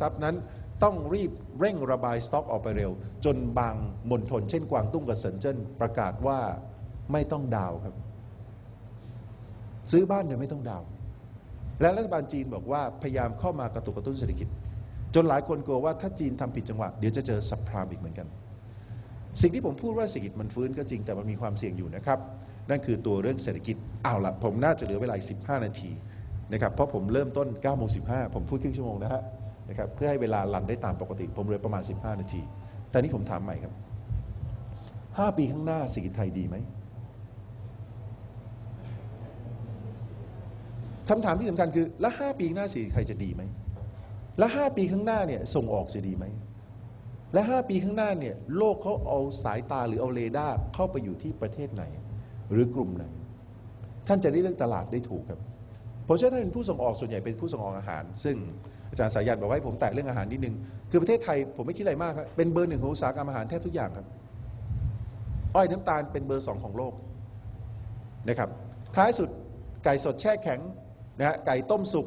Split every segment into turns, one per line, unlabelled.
ทรัพย์นั้นต้องรีบเร่งระบายสต็อกออกไปเร็ว จนบางมณฑลเช่นกวางตุ้งกับเซินเจิ้นประกาศว่าไม่ต้องดาวครับ ซื้อบ้านเดี๋ยวไม่ต้องดาว และรัฐบาลจีนบอกว่าพยายามเข้ามากระตุกกระตุ้นเศรษฐกิจ จนหลายคนกลัวว่าถ้าจีนทำผิดจังหวะเดี๋ยวจะเจอสับพรามอีกเหมือนกัน สิ่งที่ผมพูดว่าเศรษฐกิจมันฟื้นก็จริงแต่มันมีความเสี่ยงอยู่นะครับ นั่นคือตัวเรื่องเศรษฐกิจเอาละผมน่าจะเหลือเวลา15 นาทีนะครับเพราะผมเริ่มต้น9โมง15ผมพูดครึ่งชั่วโมงนะฮะ นะครับเพื่อให้เวลาลันได้ตามปกติ ผมเหลือประมาณ 15 นาที แต่นี้ผมถามใหม่ครับ 5 ปีข้างหน้าเศรษฐกิจไทยดีไหมคำถามที่สำคัญคือ แล้ว5ปีข้างหน้าเศรษฐกิจไทยจะดีไหม แล้ว5ปีข้างหน้าเนี่ยส่งออกจะดีไหม และ 5 ปีข้างหน้าเนี่ยโลกเขาเอาสายตาหรือเอาเรดาร์เข้าไปอยู่ที่ประเทศไหน หรือกลุ่มไหน ท่านจะได้เลือกตลาดได้ถูกครับ เพราะฉะนั้นท่านเป็นผู้ส่งออกส่วนใหญ่เป็นผู้ส่งออกอาหาร ซึ่งอาจารย์สายันบอกว่าให้ผมแตะเรื่องอาหารนิดนึง คือประเทศไทยผมไม่คิดอะไรมากครับเป็นเบอร์หนึ่งของอุตสาหกรรมอาหารแทบทุกอย่างครับ อ้อยน้ำตาลเป็นเบอร์สองของโลกนะครับ ท้ายสุดไก่สดแช่แข็งนะฮะไก่ต้มสุก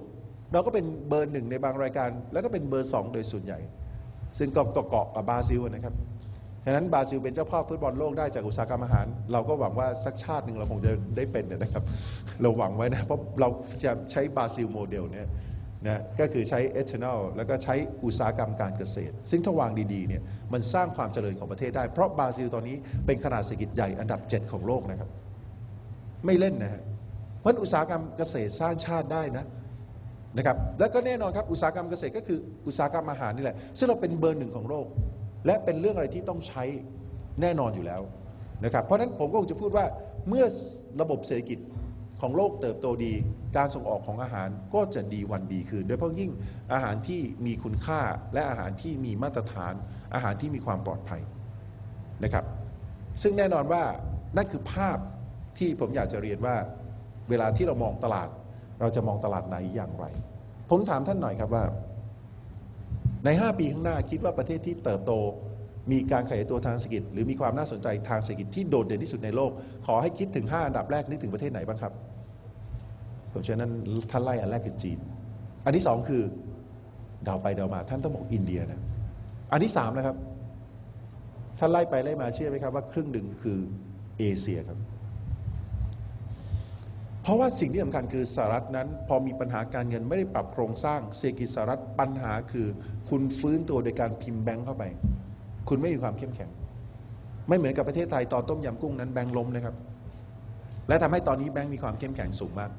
เราก็เป็นเบอร์หนึ่งในบางรายการ แล้วก็เป็นเบอร์สองโดยส่วนใหญ่ ซึ่งก็เกาะกับบราซิลนะครับ ฉะนั้นบราซิลเป็นเจ้าพ่อฟุตบอลโลกได้จากอุตสาหกรรมอาหาร เราก็หวังว่าสักชาติหนึ่งเราคงจะได้เป็นนะครับ เราหวังไว้นะเพราะเราจะใช้บราซิลโมเดลเนี่ยนะก็คือใช้เอทานอลแล้วก็ใช้อุตสาหกรรมการเกษตร ซึ่งถ้าวางดีๆเนี่ยมันสร้างความเจริญของประเทศได้ เพราะบราซิลตอนนี้เป็นขนาดเศรษฐกิจใหญ่อันดับ 7 ของโลกนะครับ ไม่เล่นนะฮะเพราะอุตสาหกรรมเกษตรสร้างชาติได้นะนะครับแล้วก็แน่นอนครับอุตสาหกรรมเกษตรก็คืออุตสาหกรรมอาหารนี่แหละซึ่งเราเป็นเบอร์หนึ่งของโลก และเป็นเรื่องอะไรที่ต้องใช้แน่นอนอยู่แล้วนะครับเพราะฉะนั้นผมก็คงจะพูดว่าเมื่อระบบเศรษฐกิจของโลกเติบโตดี การส่งออกของอาหารก็จะดีวันดีคืนโดยเฉพาะยิ่งอาหารที่มีคุณค่าและอาหารที่มีมาตรฐาน อาหารที่มีความปลอดภัยนะครับ ซึ่งแน่นอนว่านั่นคือภาพที่ผมอยากจะเรียนว่า เวลาที่เรามองตลาด เราจะมองตลาดไหนอย่างไร ผมถามท่านหน่อยครับว่า ใน 5 ปีข้างหน้าคิดว่าประเทศที่เติบโต มีการขยายตัวทางเศรษฐกิจ หรือมีความน่าสนใจทางเศรษฐกิจที่โดดเด่นที่สุดในโลก ขอให้คิดถึง 5 อันดับแรกนึกถึงประเทศไหนบ้างครับผมเชื่อนั้นท่านไล่อันแรกคือจีน อันที่สองคือเดาไปเดามาท่านต้องบอกอินเดียนะอันที่สามนะครับท่านไล่ไปไล่มาเชื่อไหมครับว่าครึ่งหนึ่งคือเอเชียครับ เพราะว่าสิ่งที่สำคัญคือสหรัฐนั้น พอมีปัญหาการเงินไม่ได้ปรับโครงสร้างเศรษฐกิจสหรัฐปัญหาคือ คุณฟื้นตัวโดยการพิมพ์แบงค์เข้าไป คุณไม่มีความเข้มแข็ง ไม่เหมือนกับประเทศไทยตอนต้มยำกุ้งนั้นแบงค์ล้มนะครับ และทำให้ตอนนี้แบงค์มีความเข้มแข็งสูงมาก